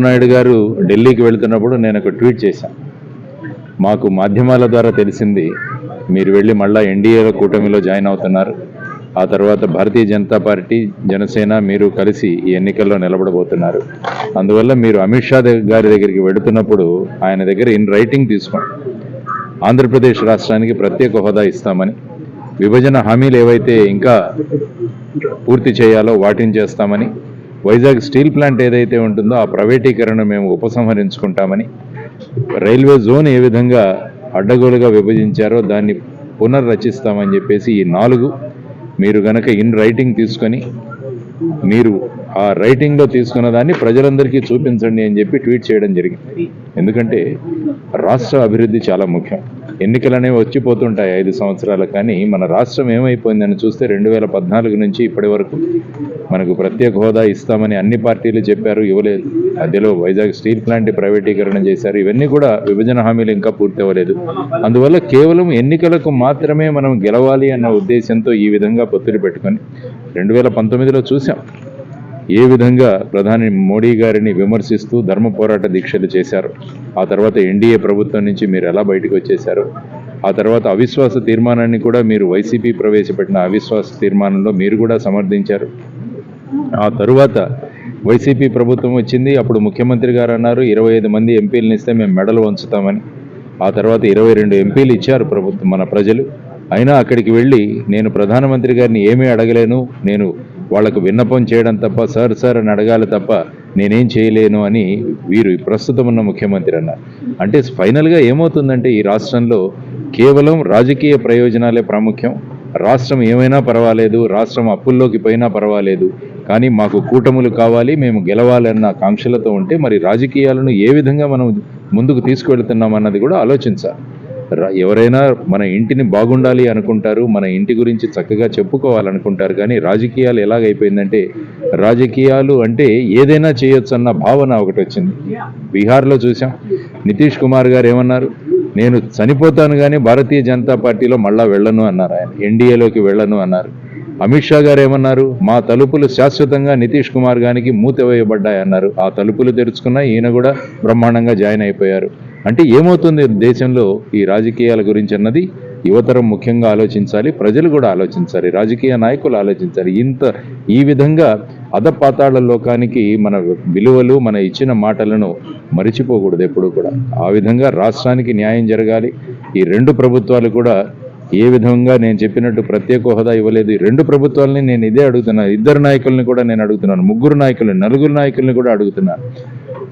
నాయుడు గారు ఢిల్లీకి వెళ్తున్నప్పుడు నేను ఒక ట్వీట్ చేశాను మాకు మాధ్యమాల ద్వారా తెలిసింది మీరు వెళ్ళి మళ్ళా ఎన్డీఏలో కూటమిలో జాయిన్ అవుతున్నారు. ఆ తర్వాత భారతీయ జనతా పార్టీ జనసేన మీరు కలిసి ఈ ఎన్నికల్లో నిలబడబోతున్నారు. అందువల్ల మీరు అమిత్ షా దగ్గ- గారి దగ్గరికి వెళుతున్నప్పుడు ఆయన దగ్గర ఇన్ రైటింగ్ తీసుకోండి. ఆంధ్రప్రదేశ్ రాష్ట్రానికి ప్రత్యేక హోదా ఇస్తామని విభజన హామీలు ఏవైతే ఇంకా పూర్తి చేయాలో వాటిని చేస్తామని వైజాగ్ స్టీల్ ప్లాంట్ ఏదైతే ఉంటుందో ఆ ప్రైవేటీకరణ మేము ఉపసంహరించుకుంటామని రైల్వే జోన్ ఏ విధంగా అడ్డగోలుగా విభజించారో దాన్ని పునర్రచిస్తామని చెప్పేసి ఈ నాలుగు మీరు గనక ఇన్ రైటింగ్ తీసుకొని మీరు ఆ రైటింగ్లో తీసుకున్న దాన్ని ప్రజలందరికీ చూపించండి అని చెప్పి ట్వీట్ చేయడం జరిగింది. ఎందుకంటే రాష్ట్ర అభివృద్ధి చాలా ముఖ్యం. ఎన్నికలనే వచ్చిపోతుంటాయి ఐదు సంవత్సరాలు. కానీ మన రాష్ట్రం ఏమైపోయిందని చూస్తే రెండు వేల పద్నాలుగు నుంచి ఇప్పటి వరకు మనకు ప్రత్యేక హోదా ఇస్తామని అన్ని పార్టీలు చెప్పారు ఇవ్వలేదు. మధ్యలో వైజాగ్ స్టీల్ ప్లాంట్ ప్రైవేటీకరణ చేశారు. ఇవన్నీ కూడా విభజన హామీలు ఇంకా పూర్తి అవ్వలేదు అందువల్ల కేవలం ఎన్నికలకు మాత్రమే మనం గెలవాలి అన్న ఉద్దేశంతో ఈ విధంగా పొత్తులు పెట్టుకొని రెండు వేల పంతొమ్మిదిలో చూసాం. ఏ విధంగా ప్రధాని మోడీ గారిని విమర్శిస్తూ ధర్మ పోరాట దీక్షలు చేశారు? ఆ తర్వాత ఎన్డీఏ ప్రభుత్వం నుంచి మీరు ఎలా బయటకు వచ్చేశారు? ఆ తర్వాత అవిశ్వాస తీర్మానాన్ని కూడా మీరు వైసీపీ ప్రవేశపెట్టిన అవిశ్వాస తీర్మానంలో మీరు కూడా సమర్థించారు. ఆ తరువాత వైసీపీ ప్రభుత్వం వచ్చింది. అప్పుడు ముఖ్యమంత్రి గారు అన్నారు ఇరవై ఐదు మంది ఎంపీలను ఇస్తే మేము మెడలు వంచుతామని. ఆ తర్వాత ఇరవై రెండు ఎంపీలు ఇచ్చారు ప్రభుత్వం మన ప్రజలు. అయినా అక్కడికి వెళ్ళి నేను ప్రధానమంత్రి గారిని ఏమీ అడగలేను నేను వాళ్ళకు విన్నపం చేయడం తప్ప సార్ సార్ అని అడగాలి తప్ప నేనేం చేయలేను అని వీరు ప్రస్తుతం ఉన్న ముఖ్యమంత్రి అన్నారు. అంటే ఫైనల్గా ఏమవుతుందంటే ఈ రాష్ట్రంలో కేవలం రాజకీయ ప్రయోజనాలే ప్రాముఖ్యం. రాష్ట్రం ఏమైనా పర్వాలేదు రాష్ట్రం అప్పుల్లోకి పోయినా పర్వాలేదు. కానీ మాకు కూటములు కావాలి మేము గెలవాలన్న కాంక్షలతో ఉంటే మరి రాజకీయాలను ఏ విధంగా మనం ముందుకు తీసుకువెళ్తున్నామన్నది కూడా ఆలోచించాలి. ఎవరైనా మన ఇంటిని బాగుండాలి అనుకుంటారు మన ఇంటి గురించి చక్కగా చెప్పుకోవాలనుకుంటారు కానీ రాజకీయాలు ఎలాగైపోయిందంటే రాజకీయాలు అంటే ఏదైనా చేయొచ్చు అన్న భావన ఒకటి వచ్చింది. బీహార్లో చూసాం. నితీష్ కుమార్ గారు ఏమన్నారు? నేను చనిపోతాను కానీ భారతీయ జనతా పార్టీలో మళ్ళా వెళ్ళను అన్నారు ఆయన. ఎన్డీఏలోకి వెళ్ళను అన్నారు. అమిత్ షా గారు ఏమన్నారు? మా తలుపులు శాశ్వతంగా నితీష్ కుమార్ గారికి మూతవేయబడ్డాయన్నారు. ఆ తలుపులు తెరుచుకున్న ఈయన కూడా బ్రహ్మాండంగా జాయిన్ అయిపోయారు. అంటే ఏమవుతుంది దేశంలో ఈ రాజకీయాల గురించి అన్నది యువతరం ముఖ్యంగా ఆలోచించాలి ప్రజలు కూడా ఆలోచించాలి రాజకీయ నాయకులు ఆలోచించాలి. ఇంత ఈ విధంగా అధపాతాళ లోకానికి మన విలువలు మన ఇచ్చిన మాటలను మరిచిపోకూడదు ఎప్పుడు కూడా. ఆ విధంగా రాష్ట్రానికి న్యాయం జరగాలి. ఈ రెండు ప్రభుత్వాలు కూడా ఏ విధంగా నేను చెప్పినట్టు ప్రత్యేక హోదా ఇవ్వలేదు. ఈ రెండు ప్రభుత్వాలని నేను ఇదే అడుగుతున్నాను ఇద్దరు నాయకుల్ని కూడా నేను అడుగుతున్నాను. ముగ్గురు నాయకుల్ని నలుగురు నాయకుల్ని కూడా అడుగుతున్నాను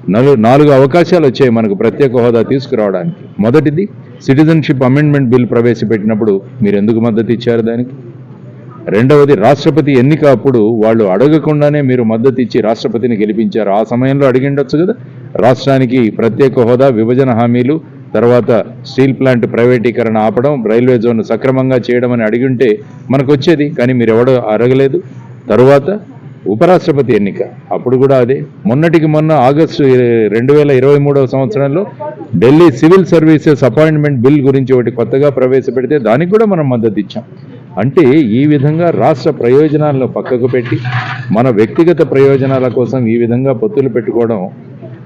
నలు నాలుగు అవకాశాలు వచ్చాయి మనకు ప్రత్యేక హోదా తీసుకురావడానికి. మొదటిది సిటిజన్షిప్ అమెండ్మెంట్ బిల్ ప్రవేశపెట్టినప్పుడు మీరు ఎందుకు మద్దతు ఇచ్చారు దానికి? రెండవది రాష్ట్రపతి ఎన్నిక అప్పుడు వాళ్ళు అడగకుండానే మీరు మద్దతు ఇచ్చి రాష్ట్రపతిని గెలిపించారు. ఆ సమయంలో అడిగిండొచ్చు కదా? రాష్ట్రానికి ప్రత్యేక హోదా విభజన హామీలు తర్వాత స్టీల్ ప్లాంట్ ప్రైవేటీకరణ ఆపడం రైల్వే జోన్ సక్రమంగా చేయడం అని అడిగింటే మనకు వచ్చేది కానీ మీరు ఎవడో అడగలేదు. తరువాత ఉపరాష్ట్రపతి ఎన్నిక. అప్పుడు కూడా అదే. మొన్నటికి మొన్న ఆగస్టు రెండు వేల ఇరవై మూడవ సంవత్సరంలో Delhi civil services appointment bill గురించి ఒకటి కొత్తగా ప్రవేశపెడితే దానికి కూడా మనం మద్దతు ఇచ్చాం. అంటే ఈ విధంగా రాష్ట్ర ప్రయోజనాలను పక్కకు పెట్టి మన వ్యక్తిగత ప్రయోజనాల కోసం ఈ విధంగా పొత్తులు పెట్టుకోవడం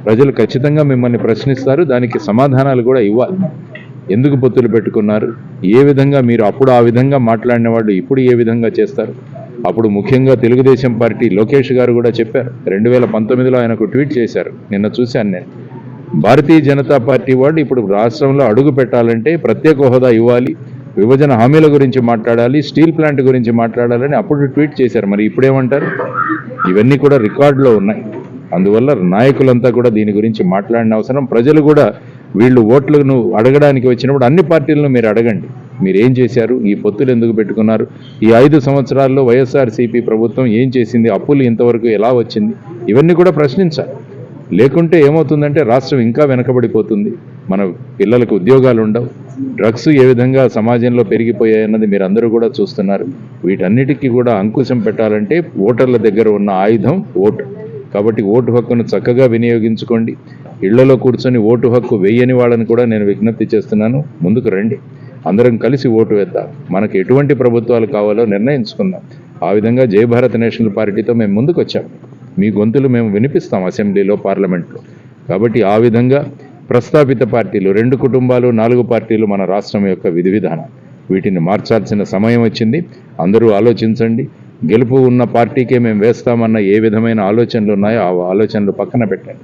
ప్రజలు ఖచ్చితంగా మిమ్మల్ని ప్రశ్నిస్తారు దానికి సమాధానాలు కూడా ఇవ్వాలి. ఎందుకు పొత్తులు పెట్టుకున్నారు? ఏ విధంగా మీరు అప్పుడు ఆ విధంగా మాట్లాడిన వాళ్ళు ఇప్పుడు ఏ విధంగా చేస్తారు? అప్పుడు ముఖ్యంగా తెలుగుదేశం పార్టీ లోకేష్ గారు కూడా చెప్పారు. రెండు వేల పంతొమ్మిదిలో ఆయనకు ట్వీట్ చేశారు. నిన్న చూశాను నేను. భారతీయ జనతా పార్టీ వాళ్ళు ఇప్పుడు రాష్ట్రంలో అడుగు పెట్టాలంటే ప్రత్యేక హోదా ఇవ్వాలి. విభజన హామీల గురించి మాట్లాడాలి స్టీల్ ప్లాంట్ గురించి మాట్లాడాలని అప్పుడు ట్వీట్ చేశారు. మరి ఇప్పుడేమంటారు? ఇవన్నీ కూడా రికార్డులో ఉన్నాయి. అందువల్ల నాయకులంతా కూడా దీని గురించి మాట్లాడిన అవసరం. ప్రజలు కూడా వీళ్ళు ఓట్లను అడగడానికి వచ్చినప్పుడు అన్ని పార్టీలను మీరు అడగండి. మీరు ఏం చేశారు? ఈ పొత్తులు ఎందుకు పెట్టుకున్నారు? ఈ ఐదు సంవత్సరాల్లో వైఎస్ఆర్సీపీ ప్రభుత్వం ఏం చేసింది? అప్పులు ఇంతవరకు ఎలా వచ్చింది? ఇవన్నీ కూడా ప్రశ్నించాలి. లేకుంటే ఏమవుతుందంటే రాష్ట్రం ఇంకా వెనకబడిపోతుంది. మన పిల్లలకు ఉద్యోగాలు ఉండవు. డ్రగ్స్ ఏ విధంగా సమాజంలో పెరిగిపోయాయన్నది మీరు అందరూ కూడా చూస్తున్నారు. వీటన్నిటికీ కూడా అంకుశం పెట్టాలంటే ఓటర్ల దగ్గర ఉన్న ఆయుధం ఓటు. కాబట్టి ఓటు హక్కును చక్కగా వినియోగించుకోండి. ఇళ్ళలో కూర్చొని ఓటు హక్కు వేయని వాళ్ళని కూడా నేను విజ్ఞప్తి చేస్తున్నాను. ముందుకు రండి. అందరం కలిసి ఓటు వేద్దాం. మనకు ఎటువంటి ప్రభుత్వాలు కావాలో నిర్ణయించుకుందాం. ఆ విధంగా జయ భారత్ నేషనల్ పార్టీతో మేము ముందుకు వచ్చాం మీ గొంతులు మేము వినిపిస్తాం అసెంబ్లీలో పార్లమెంట్లో. కాబట్టి ఆ విధంగా ప్రస్తాపిత పార్టీలు రెండు కుటుంబాలు నాలుగు పార్టీలు మన రాష్ట్రం యొక్క విధి విధానం. వీటిని మార్చాల్సిన సమయం వచ్చింది. అందరూ ఆలోచించండి. గెలుపు ఉన్న పార్టీకే మేము వేస్తామన్న ఏ విధమైన ఆలోచనలు ఉన్నాయో ఆ ఆలోచనలు పక్కన పెట్టండి.